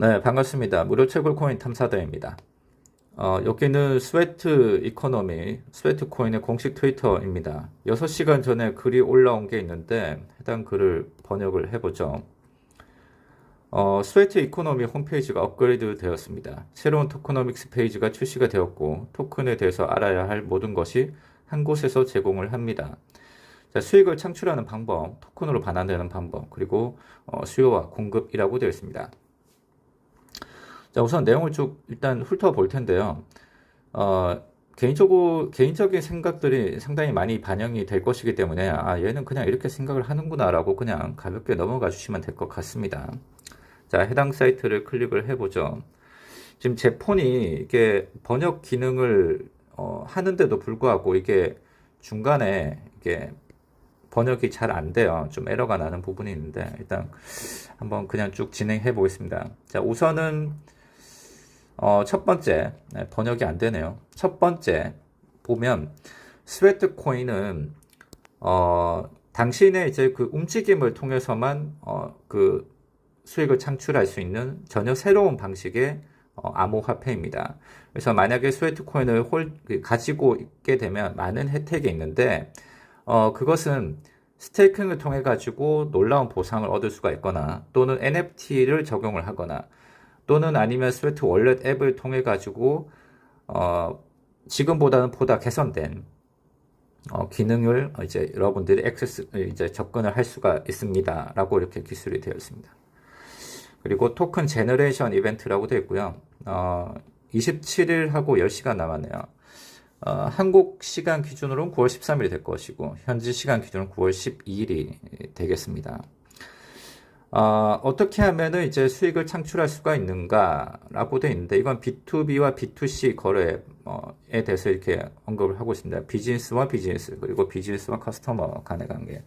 네, 반갑습니다. 무료 채굴 코인 탐사대입니다. 어, 여기는 스웨트 이코노미, 스웨트 코인의 공식 트위터입니다. 6시간 전에 글이 올라온 게 있는데 해당 글을 번역을 해보죠. 어, 스웨트 이코노미 홈페이지가 업그레이드 되었습니다. 새로운 토크노믹스 페이지가 출시가 되었고 토큰에 대해서 알아야 할 모든 것이 한 곳에서 제공을 합니다. 자, 수익을 창출하는 방법, 토큰으로 반환되는 방법, 그리고 어, 수요와 공급이라고 되어 있습니다. 자, 우선 내용을 쭉 일단 훑어볼 텐데요. 어, 개인적으로, 개인적인 생각들이 상당히 많이 반영이 될 것이기 때문에, 아, 얘는 그냥 이렇게 생각을 하는구나라고 그냥 가볍게 넘어가 주시면 될 것 같습니다. 자, 해당 사이트를 클릭을 해보죠. 지금 제 폰이 이게 번역 기능을 어, 하는데도 불구하고 이게 중간에 이게 번역이 잘 안 돼요. 좀 에러가 나는 부분이 있는데 일단 한번 그냥 쭉 진행해 보겠습니다. 자, 우선은 어, 첫 번째 네, 번역이 안 되네요. 첫 번째 보면 스웨트 코인은 어, 당신의 이제 그 움직임을 통해서만 어, 그 수익을 창출할 수 있는 전혀 새로운 방식의 어, 암호화폐입니다. 그래서 만약에 스웨트 코인을 홀, 그 가지고 있게 되면 많은 혜택이 있는데 어, 그것은 스테이킹을 통해 가지고 놀라운 보상을 얻을 수가 있거나 또는 NFT를 적용을 하거나 또는 아니면 스웨트 월렛 앱을 통해 가지고 어, 지금보다는 보다 개선된 어, 기능을 이제 여러분들이 액세스 이제 접근을 할 수가 있습니다라고 이렇게 기술이 되어 있습니다. 그리고 토큰 제너레이션 이벤트라고 되어 있고요. 어, 27일 하고 10시간 남았네요. 어, 한국 시간 기준으로는 9월 13일이 될 것이고 현지 시간 기준으로 9월 12일이 되겠습니다. 어, 어떻게 하면은 이제 수익을 창출할 수가 있는가라고 되어 있는데 이건 B2B와 B2C 거래에 대해서 이렇게 언급을 하고 있습니다. 비즈니스와 비즈니스 그리고 비즈니스와 커스터머 간의 관계.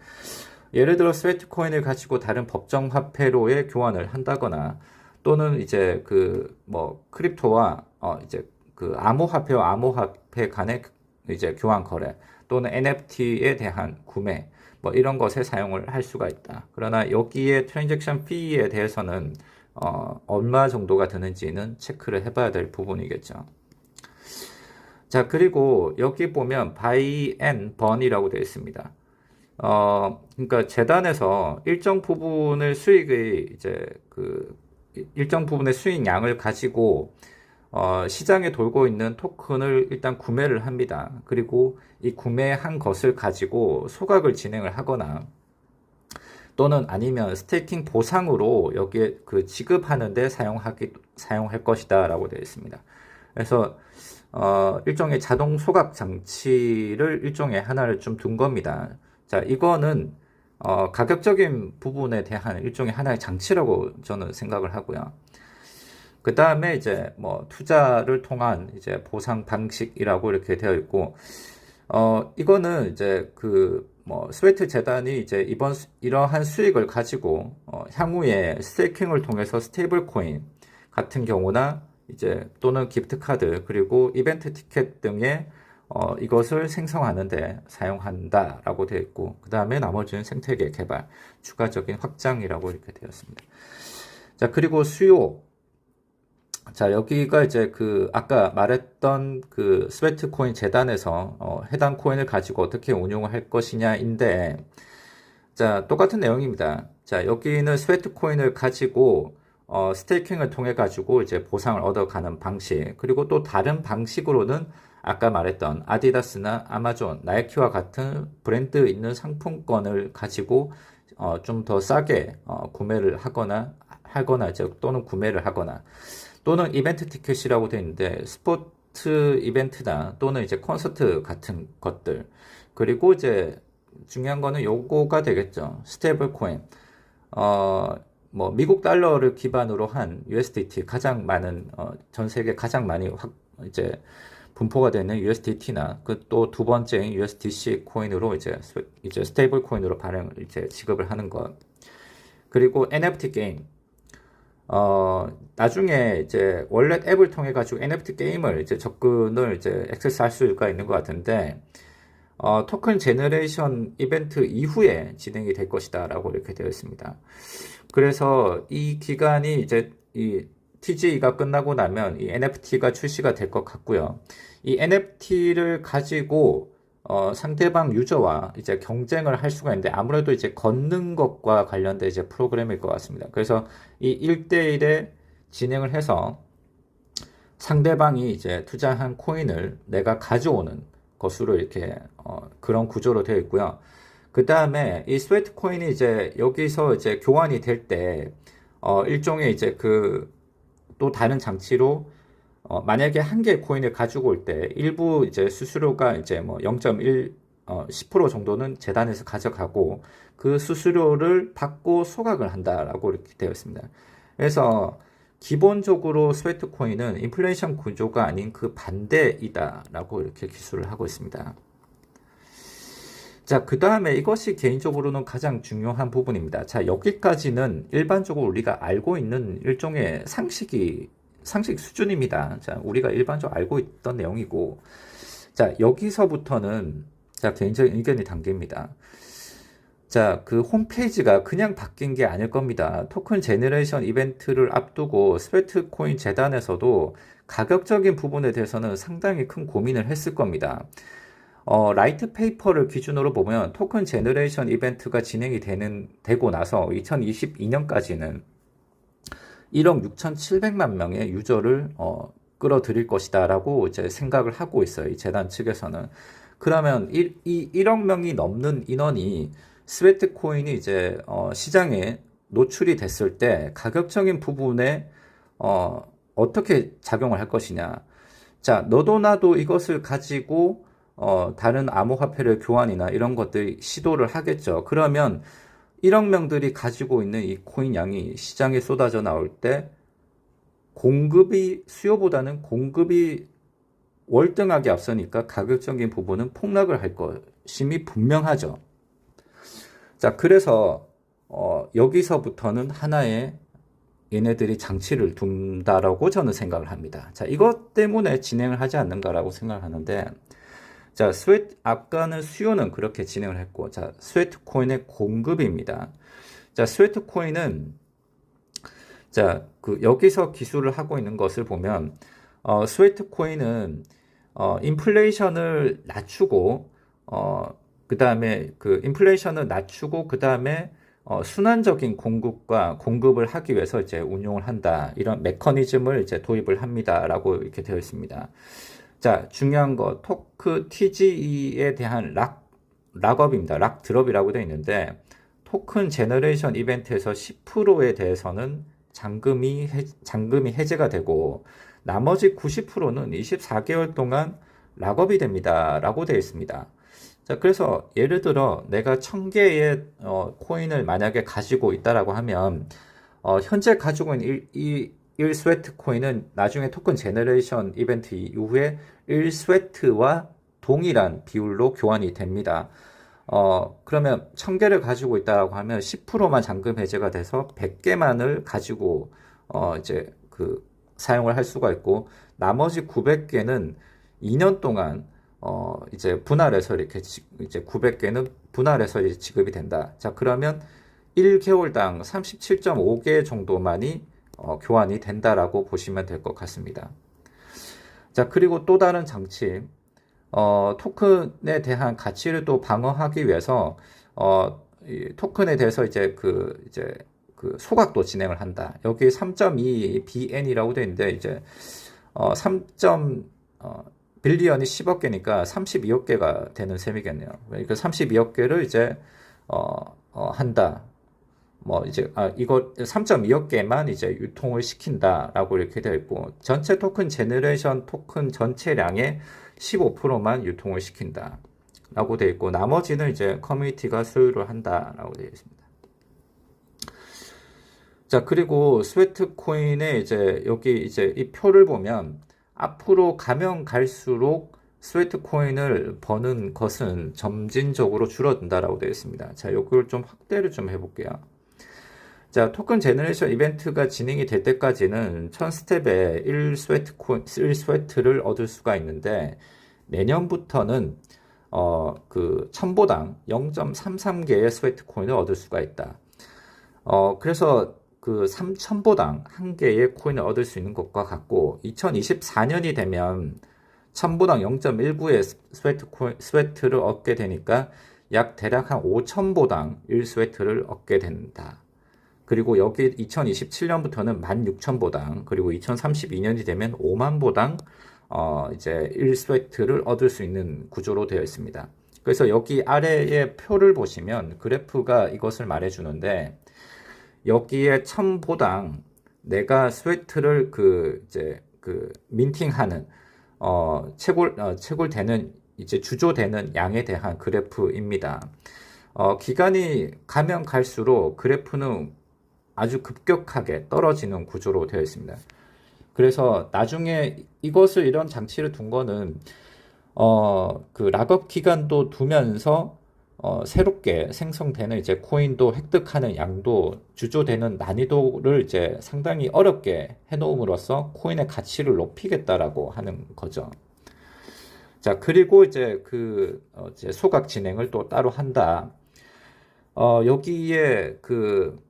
예를 들어 스웨트 코인을 가지고 다른 법정 화폐로의 교환을 한다거나 또는 이제 그 뭐 크립토와 어 이제 그 암호화폐와 암호화폐 간의 이제 교환 거래 또는 NFT에 대한 구매 뭐 이런 것에 사용을 할 수가 있다. 그러나 여기에 트랜잭션 피에 대해서는 어 얼마 정도가 드는지는 체크를 해봐야 될 부분이겠죠. 자 그리고 여기 보면 buy and burn이라고 되어 있습니다. 어, 그러니까 재단에서 일정 부분을 수익의 이제 그 일정 부분의 수익량을 가지고 어, 시장에 돌고 있는 토큰을 일단 구매를 합니다. 그리고 이 구매한 것을 가지고 소각을 진행을 하거나 또는 아니면 스테이킹 보상으로 여기에 그 지급하는데 사용하기 사용할 것이다라고 되어 있습니다. 그래서 어, 일종의 자동 소각 장치를 일종의 하나를 좀 둔 겁니다. 자, 이거는 어, 가격적인 부분에 대한 일종의 하나의 장치라고 저는 생각을 하고요. 그 다음에 이제 뭐 투자를 통한 이제 보상 방식이라고 이렇게 되어 있고, 어, 이거는 이제 그 뭐 스웨트 재단이 이제 이번 수, 이러한 수익을 가지고 어, 향후에 스테이킹을 통해서 스테이블 코인 같은 경우나 이제 또는 기프트 카드 그리고 이벤트 티켓 등의 어, 이것을 생성하는데 사용한다라고 되어 있고 그 다음에 나머지는 생태계 개발, 추가적인 확장이라고 이렇게 되었습니다. 자 그리고 수요. 자 여기가 이제 그 아까 말했던 그 스웨트 코인 재단에서 어, 해당 코인을 가지고 어떻게 운용을 할 것이냐인데 자 똑같은 내용입니다. 자 여기는 스웨트 코인을 가지고 어, 스테이킹을 통해 가지고 이제 보상을 얻어가는 방식 그리고 또 다른 방식으로는 아까 말했던 아디다스나 아마존, 나이키와 같은 브랜드 있는 상품권을 가지고 어, 좀 더 싸게 어, 구매를 하거나 하거나 이제 또는 구매를 하거나 또는 이벤트 티켓이라고 되어 있는데 스포츠 이벤트나 또는 이제 콘서트 같은 것들 그리고 이제 중요한 거는 요거가 되겠죠 스테이블 코인 어, 뭐 미국 달러를 기반으로 한 USDT 가장 많은 어, 전 세계 가장 많이 확 이제 분포가 되는 USDT나 그 또 두 번째인 USDC 코인으로 이제 이제 스테이블 코인으로 발행 이제 지급을 하는 것. 그리고 NFT 게임. 어, 나중에 이제 월렛 앱을 통해 가지고 NFT 게임을 이제 접근을 이제 액세스할 수가 있는 것 같은데 어, 토큰 제너레이션 이벤트 이후에 진행이 될 것이다라고 이렇게 되어 있습니다. 그래서 이 기간이 이제 이 TGE가 끝나고 나면 이 NFT가 출시가 될 것 같고요. 이 NFT를 가지고 어, 상대방 유저와 이제 경쟁을 할 수가 있는데 아무래도 이제 걷는 것과 관련된 이제 프로그램일 것 같습니다. 그래서 이 1대1에 진행을 해서 상대방이 이제 투자한 코인을 내가 가져오는 것으로 이렇게 어, 그런 구조로 되어 있고요. 그 다음에 이 스웨트 코인이 이제 여기서 이제 교환이 될때 어, 일종의 이제 그 또 다른 장치로 어, 만약에 한 개의 코인을 가지고 올 때 일부 이제 수수료가 이제 뭐 0.1, 어, 10% 정도는 재단에서 가져가고 그 수수료를 받고 소각을 한다라고 이렇게 되어 있습니다. 그래서 기본적으로 스웨트 코인은 인플레이션 구조가 아닌 그 반대이다라고 이렇게 기술을 하고 있습니다. 자, 그 다음에 이것이 개인적으로는 가장 중요한 부분입니다. 자, 여기까지는 일반적으로 우리가 알고 있는 일종의 상식이, 상식 수준입니다. 자, 우리가 일반적으로 알고 있던 내용이고, 자, 여기서부터는, 자, 개인적인 의견이 담깁니다. 자, 그 홈페이지가 그냥 바뀐 게 아닐 겁니다. 토큰 제너레이션 이벤트를 앞두고 스웨트 코인 재단에서도 가격적인 부분에 대해서는 상당히 큰 고민을 했을 겁니다. 어, 라이트 페이퍼를 기준으로 보면 토큰 제너레이션 이벤트가 진행이 되는, 되고 나서 2022년까지는 1억 6,700만 명의 유저를 어, 끌어들일 것이다 라고 이제 생각을 하고 있어요. 이 재단 측에서는. 그러면 이, 이 1억 명이 넘는 인원이 스웨트 코인이 이제 어, 시장에 노출이 됐을 때 가격적인 부분에 어, 어떻게 작용을 할 것이냐. 자, 너도 나도 이것을 가지고 어, 다른 암호화폐를 교환이나 이런 것들 시도를 하겠죠. 그러면 1억 명들이 가지고 있는 이 코인 양이 시장에 쏟아져 나올 때 공급이 수요보다는 공급이 월등하게 앞서니까 가격적인 부분은 폭락을 할 것임이 분명하죠. 자, 그래서 어, 여기서부터는 하나의 얘네들이 장치를 둔다라고 저는 생각을 합니다. 자, 이것 때문에 진행을 하지 않는가라고 생각을 하는데 자, 스웨트, 아까는 수요는 그렇게 진행을 했고, 자, 스웨트 코인의 공급입니다. 자, 스웨트 코인은, 자, 그, 여기서 기술을 하고 있는 것을 보면, 어, 스웨트 코인은, 어, 인플레이션을 낮추고, 어, 그 다음에 그 인플레이션을 낮추고, 그 다음에 어, 순환적인 공급과 공급을 하기 위해서 이제 운용을 한다. 이런 메커니즘을 이제 도입을 합니다라고 이렇게 되어 있습니다. 자, 중요한 거 토크 TGE에 대한 락 락업입니다. 락 드롭이라고 되어 있는데 토큰 제너레이션 이벤트에서 10%에 대해서는 잔금이 해, 잔금이 해제가 되고 나머지 90%는 24개월 동안 락업이 됩니다라고 되어 있습니다. 자, 그래서 예를 들어 내가 1000개의 어, 코인을 만약에 가지고 있다라고 하면 어, 현재 가지고 있는 이, 이 1스웨트 코인은 나중에 토큰 제너레이션 이벤트 이후에 1스웨트와 동일한 비율로 교환이 됩니다. 어, 그러면 1000개를 가지고 있다라고 하면 10%만 잔금 해제가 돼서 100개만을 가지고 어, 이제 그 사용을 할 수가 있고 나머지 900개는 2년 동안 어, 이제 분할해서 이렇게 지, 이제 900개는 분할해서 이제 지급이 된다. 자, 그러면 1개월당 37.5개 정도만이 어, 교환이 된다라고 보시면 될 것 같습니다. 자, 그리고 또 다른 장치, 어, 토큰에 대한 가치를 또 방어하기 위해서, 어, 토큰에 대해서 이제 그, 이제 그 소각도 진행을 한다. 여기 3.2 BN이라고 되어 있는데, 이제, 어, 3. 어, 빌리언이 10억 개니까 32억 개가 되는 셈이겠네요. 그러니까 32억 개를 이제, 어, 어 한다. 뭐 이제 아 이거 3.2억 개만 이제 유통을 시킨다라고 이렇게 되어 있고 전체 토큰 제너레이션 토큰 전체량의 15%만 유통을 시킨다라고 되어 있고 나머지는 이제 커뮤니티가 소유를 한다라고 되어 있습니다. 자 그리고 스웨트 코인의 이제 여기 이제 이 표를 보면 앞으로 가면 갈수록 스웨트 코인을 버는 것은 점진적으로 줄어든다라고 되어 있습니다. 자, 이걸 좀 확대를 좀 해볼게요. 자, 토큰 제너레이션 이벤트가 진행이 될 때까지는 1000스텝에 1스웨트 코 1스웨트를 얻을 수가 있는데 내년부터는 어, 그 1000보당 0.33개의 스웨트 코인을 얻을 수가 있다. 어, 그래서 그 3,000보당 한 개의 코인을 얻을 수 있는 것과 같고 2024년이 되면 1000보당 0.19의 스웨트 코인, 스웨트를 얻게 되니까 약 대략 한 5,000보당 1스웨트를 얻게 된다. 그리고 여기 2027년부터는 16,000보당, 그리고 2032년이 되면 5만보당 어, 이제 1스웨트를 얻을 수 있는 구조로 되어 있습니다. 그래서 여기 아래의 표를 보시면 그래프가 이것을 말해 주는데 여기에 1000보당 내가 스웨트를 그 이제 그 민팅하는 어, 채굴 어, 채굴되는 이제 주조되는 양에 대한 그래프입니다. 어, 기간이 가면 갈수록 그래프는 아주 급격하게 떨어지는 구조로 되어 있습니다. 그래서 나중에 이것을 이런 장치를 둔 거는 어, 그 락업 기간도 두면서 어, 새롭게 생성되는 이제 코인도 획득하는 양도 주조되는 난이도를 이제 상당히 어렵게 해놓음으로써 코인의 가치를 높이겠다라고 하는 거죠. 자, 그리고 이제 그, 어, 이제 소각 진행을 또 따로 한다. 어, 여기에 그,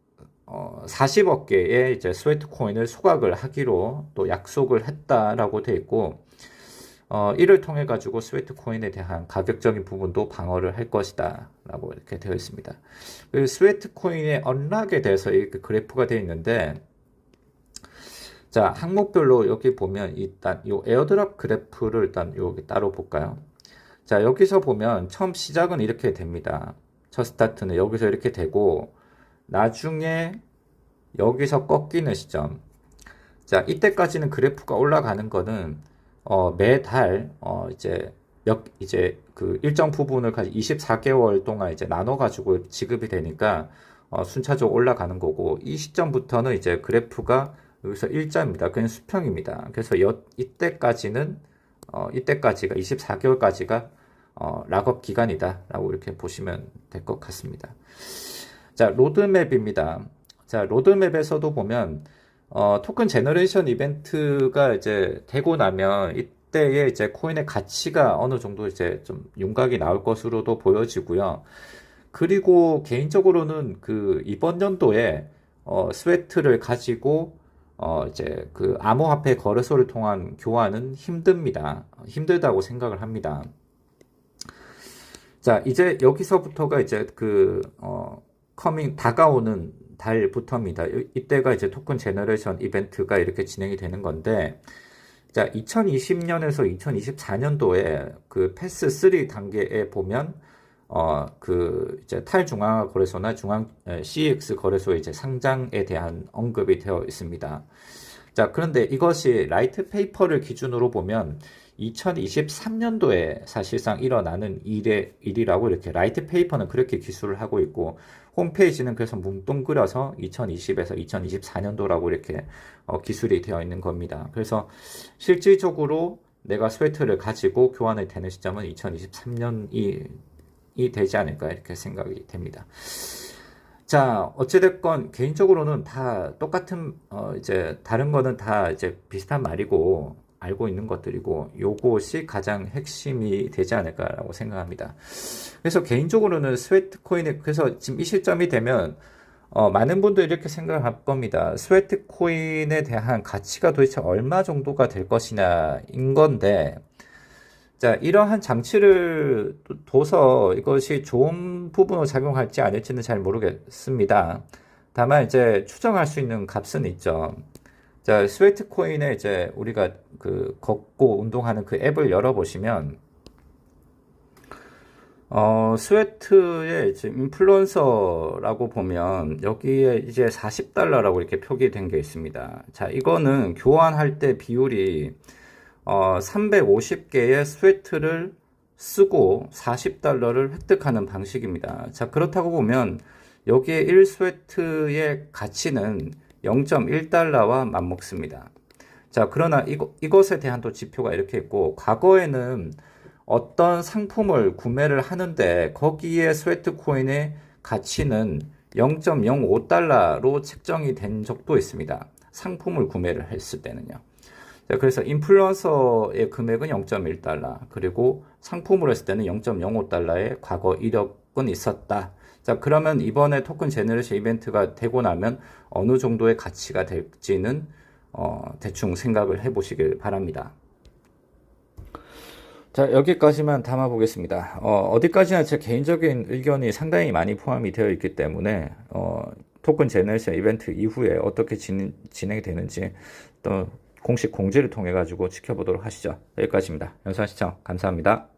어, 40억 개의 이제 스웨트 코인을 소각을 하기로 또 약속을 했다라고 돼 있고, 어, 이를 통해 가지고 스웨트 코인에 대한 가격적인 부분도 방어를 할 것이다. 라고 이렇게 되어 있습니다. 그 스웨트 코인의 언락에 대해서 이렇게 그래프가 되어 있는데, 자, 항목별로 여기 보면 일단 이 에어드랍 그래프를 일단 여기 따로 볼까요? 자, 여기서 보면 처음 시작은 이렇게 됩니다. 첫 스타트는 여기서 이렇게 되고, 나중에 여기서 꺾이는 시점. 자, 이때까지는 그래프가 올라가는 거는 어, 매달 어, 이제 몇 이제 그 일정 부분을 가지 24개월 동안 이제 나눠 가지고 지급이 되니까 어, 순차적으로 올라가는 거고 이 시점부터는 이제 그래프가 여기서 일자입니다. 그냥 수평입니다. 그래서 여, 이때까지는 어, 이때까지가 24개월까지가 어, 락업 기간이다라고 이렇게 보시면 될 것 같습니다. 자, 로드맵입니다. 자, 로드맵에서도 보면 어, 토큰 제너레이션 이벤트가 이제 되고 나면 이때에 이제 코인의 가치가 어느 정도 이제 좀 윤곽이 나올 것으로도 보여지고요. 그리고 개인적으로는 그 이번 연도에 어, 스웨트를 가지고 어, 이제 그 암호화폐 거래소를 통한 교환은 힘듭니다. 힘들다고 생각을 합니다. 자, 이제 여기서부터가 이제 그, 어, 커밍, 다가오는 달부터입니다. 이때가 이제 토큰 제너레이션 이벤트가 이렇게 진행이 되는 건데, 자, 2020년에서 2024년도에 그 패스 3 단계에 보면, 어, 그, 이제 탈중앙화 거래소나 중앙 CX 거래소의 이제 상장에 대한 언급이 되어 있습니다. 자, 그런데 이것이 라이트 페이퍼를 기준으로 보면 2023년도에 사실상 일어나는 일의 일이라고 이렇게 라이트 페이퍼는 그렇게 기술을 하고 있고 홈페이지는 그래서 뭉뚱그려서 2020에서 2024년도라고 이렇게 어, 기술이 되어 있는 겁니다. 그래서 실질적으로 내가 스웨트를 가지고 교환이 되는 시점은 2023년이 이 되지 않을까 이렇게 생각이 됩니다. 자, 어찌됐건 개인적으로는 다 똑같은 어 이제 다른 거는 다 이제 비슷한 말이고 알고 있는 것들이고 요것이 가장 핵심이 되지 않을까라고 생각합니다. 그래서 개인적으로는 스웨트 코인에 그래서 지금 이 시점이 되면 어, 많은 분들이 이렇게 생각을 할 겁니다. 스웨트 코인에 대한 가치가 도대체 얼마 정도가 될 것이냐 인 건데 자, 이러한 장치를 둬서 이것이 좋은 부분으로 작용할지 아닐지는 잘 모르겠습니다. 다만 이제 추정할 수 있는 값은 있죠. 자, 스웨트 코인에 이제 우리가 그 걷고 운동하는 그 앱을 열어보시면, 어, 스웨트의 이제 인플루언서라고 보면 여기에 이제 40달러라고 이렇게 표기된 게 있습니다. 자, 이거는 교환할 때 비율이 어, 350개의 스웨트를 쓰고 40달러를 획득하는 방식입니다. 자, 그렇다고 보면 여기에 1스웨트의 가치는 0.1달러와 맞먹습니다. 자, 그러나 이거, 이것에 대한 또 지표가 이렇게 있고, 과거에는 어떤 상품을 구매를 하는데 거기에 스웨트 코인의 가치는 0.05달러로 책정이 된 적도 있습니다. 상품을 구매를 했을 때는요. 자, 그래서 인플루언서의 금액은 0.1달러, 그리고 상품으로 했을 때는 0.05달러의 과거 이력 건 있었다. 자, 그러면 이번에 토큰 제너레이션 이벤트가 되고 나면 어느 정도의 가치가 될지는 어, 대충 생각을 해 보시길 바랍니다. 자, 여기까지만 담아 보겠습니다. 어, 디까지나 제 개인적인 의견이 상당히 많이 포함이 되어 있기 때문에, 어, 토큰 제너레이션 이벤트 이후에 어떻게 진, 진행이 되는지 또 공식 공지를 통해 가지고 지켜보도록 하시죠. 여기까지입니다. 영상 시청 감사합니다.